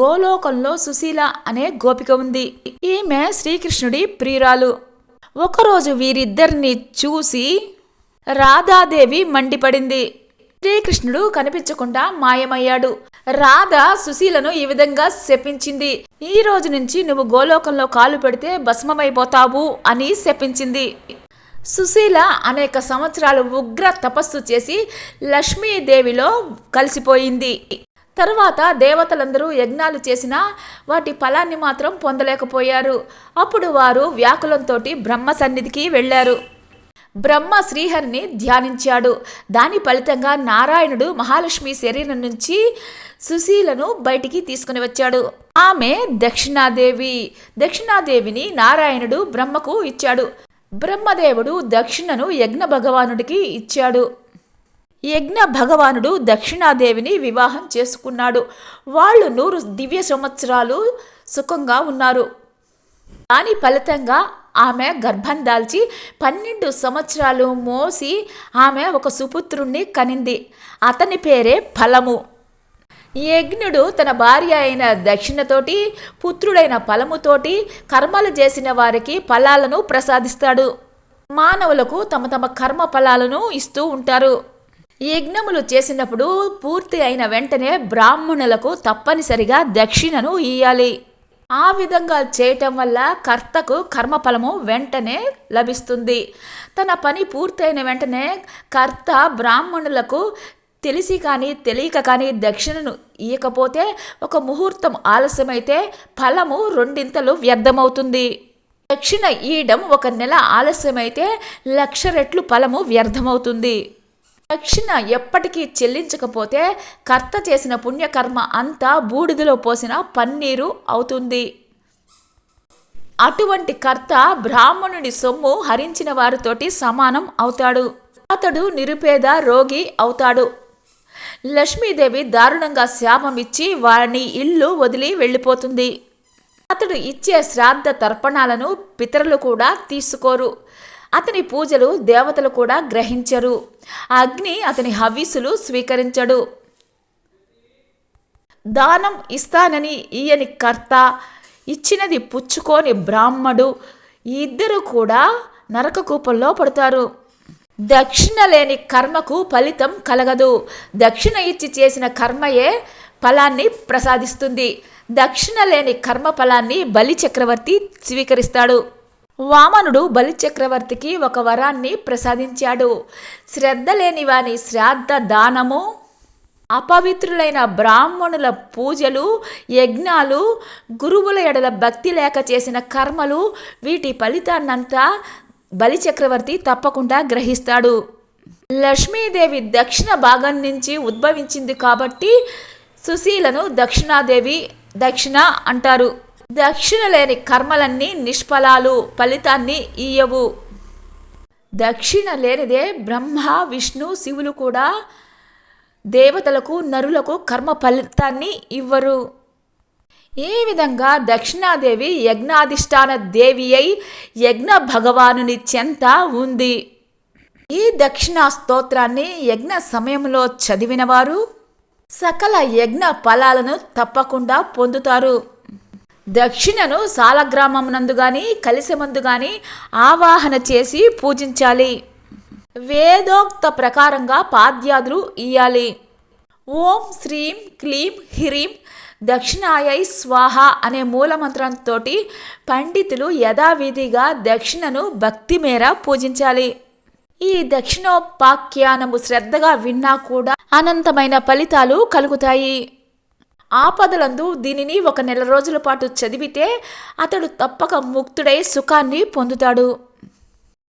గోలోకంలో సుశీల అనే గోపిక ఉంది. ఈమె శ్రీకృష్ణుడి ప్రియురాలు. ఒకరోజు వీరిద్దరిని చూసి రాధాదేవి మండిపడింది. శ్రీకృష్ణుడు కనిపించకుండా మాయమయ్యాడు. రాధ సుశీలను ఈ విధంగా శపించింది. ఈ రోజు నుంచి నువ్వు గోలోకంలో కాలు పెడితే భస్మమైపోతావు అని శపించింది. సుశీల అనేక సంవత్సరాలు ఉగ్ర తపస్సు చేసి లక్ష్మీదేవిలో కలిసిపోయింది. తరువాత దేవతలందరూ యజ్ఞాలు చేసినా వాటి ఫలాన్ని మాత్రం పొందలేకపోయారు. అప్పుడు వారు వ్యాకులంతో బ్రహ్మ సన్నిధికి వెళ్ళారు. బ్రహ్మ శ్రీహరిని ధ్యానించాడు. దాని ఫలితంగా నారాయణుడు మహాలక్ష్మి శరీరం నుంచి సుశీలను బయటికి తీసుకుని వచ్చాడు. ఆమె దక్షిణాదేవి. దక్షిణాదేవిని నారాయణుడు బ్రహ్మకు ఇచ్చాడు. బ్రహ్మదేవుడు దక్షిణను యజ్ఞ భగవానుడికి ఇచ్చాడు. యజ్ఞ భగవానుడు దక్షిణాదేవిని వివాహం చేసుకున్నాడు. వాళ్ళు నూరు దివ్య సంవత్సరాలు సుఖంగా ఉన్నారు. దాని ఫలితంగా ఆమె గర్భం దాల్చి పన్నెండు సంవత్సరాలు మోసి ఆమె ఒక సుపుత్రుణ్ణి కనింది. అతని పేరే ఫలము. యజ్ఞుడు తన భార్య అయిన దక్షిణతోటి పుత్రుడైన ఫలముతోటి కర్మలు చేసిన వారికి ఫలాలను ప్రసాదిస్తాడు. మానవులకు తమ తమ కర్మ ఫలాలను ఇస్తూ ఉంటారు. యజ్ఞములు చేసినప్పుడు పూర్తి అయిన వెంటనే బ్రాహ్మణులకు తప్పనిసరిగా దక్షిణను ఇయ్యాలి. ఆ విధంగా చేయటం వల్ల కర్తకు కర్మఫలము వెంటనే లభిస్తుంది. తన పని పూర్తయిన వెంటనే కర్త బ్రాహ్మణులకు తెలిసి కానీ తెలియక కానీ దక్షిణను ఇయ్యకపోతే ఒక ముహూర్తం ఆలస్యమైతే ఫలము రెండింతలు వ్యర్థమవుతుంది. దక్షిణ ఇయడం ఒక నెల ఆలస్యమైతే లక్ష రెట్లు ఫలము వ్యర్థమవుతుంది. దక్షిణ ఎప్పటికీ చెల్లించకపోతే కర్త చేసిన పుణ్యకర్మ అంతా బూడిదలో పోసిన పన్నీరు అవుతుంది. అటువంటి కర్త బ్రాహ్మణుడి సొమ్ము హరించిన వారితోటి సమానం అవుతాడు. అతడు నిరుపేద రోగి అవుతాడు. లక్ష్మీదేవి దారుణంగా శాపం ఇచ్చి వారిని ఇల్లు వదిలి వెళ్ళిపోతుంది. అతడు ఇచ్చే శ్రాద్ధ తర్పణాలను పితరులు కూడా తీసుకోరు. అతని పూజలు దేవతలు కూడా గ్రహించరు. అగ్ని అతని హవీసులు స్వీకరించడు. దానం ఇస్తానని ఈయని కర్త ఇచ్చినది పుచ్చుకోని బ్రాహ్మడు ఈ ఇద్దరు కూడా నరక కూపంలో పడతారు. దక్షిణ లేని కర్మకు ఫలితం కలగదు. దక్షిణ ఇచ్చి చేసిన కర్మయే ఫలాన్ని ప్రసాదిస్తుంది. దక్షిణ లేని కర్మ ఫలాన్ని బలి చక్రవర్తి స్వీకరిస్తాడు. వామనుడు బలిచక్రవర్తికి ఒక వరాన్ని ప్రసాదించాడు. శ్రద్ధ లేని వాని శ్రాద్ధ దానము అపవిత్రులైన బ్రాహ్మణుల పూజలు యజ్ఞాలు గురువుల ఎడల భక్తి లేక చేసిన కర్మలు వీటి ఫలితాన్నంతా బలి చక్రవర్తి తప్పకుండా గ్రహిస్తాడు. లక్ష్మీదేవి దక్షిణ భాగం నుంచి ఉద్భవించింది కాబట్టి సుశీలను దక్షిణాదేవి దక్షిణ అంటారు. దక్షిణ లేని కర్మలన్నీ నిష్ఫలాలు ఫలితాన్ని ఇయ్యవు. దక్షిణ లేనిదే బ్రహ్మ విష్ణు శివులు కూడా దేవతలకు నరులకు కర్మ ఫలితాన్ని ఇవ్వరు. ఈ విధంగా దక్షిణాదేవి యజ్ఞాధిష్టాన దేవి అయి యజ్ఞ భగవానుని చెంత ఉంది. ఈ దక్షిణ స్తోత్రాన్ని యజ్ఞ సమయంలో చదివినవారు సకల యజ్ఞ ఫలాలను తప్పకుండా పొందుతారు. దక్షిణను సాలగ్రామమునందు గాని కలిసెమందు గాని ఆవాహన చేసి పూజించాలి. వేదోక్త ప్రకారంగా పాద్యాదులు ఇయ్యాలి. ఓం శ్రీం క్లీం హ్రీం దక్షిణాయై స్వాహ అనే మూలమంత్రంతో పండితులు యథావిధిగా దక్షిణను భక్తి మేర పూజించాలి. ఈ దక్షిణోపాఖ్యానము శ్రద్ధగా విన్నా కూడా అనంతమైన ఫలితాలు కలుగుతాయి. ఆపదలందు దీనిని ఒక నెల రోజుల పాటు చదివితే అతడు తప్పక ముక్తుడై సుఖాన్ని పొందుతాడు.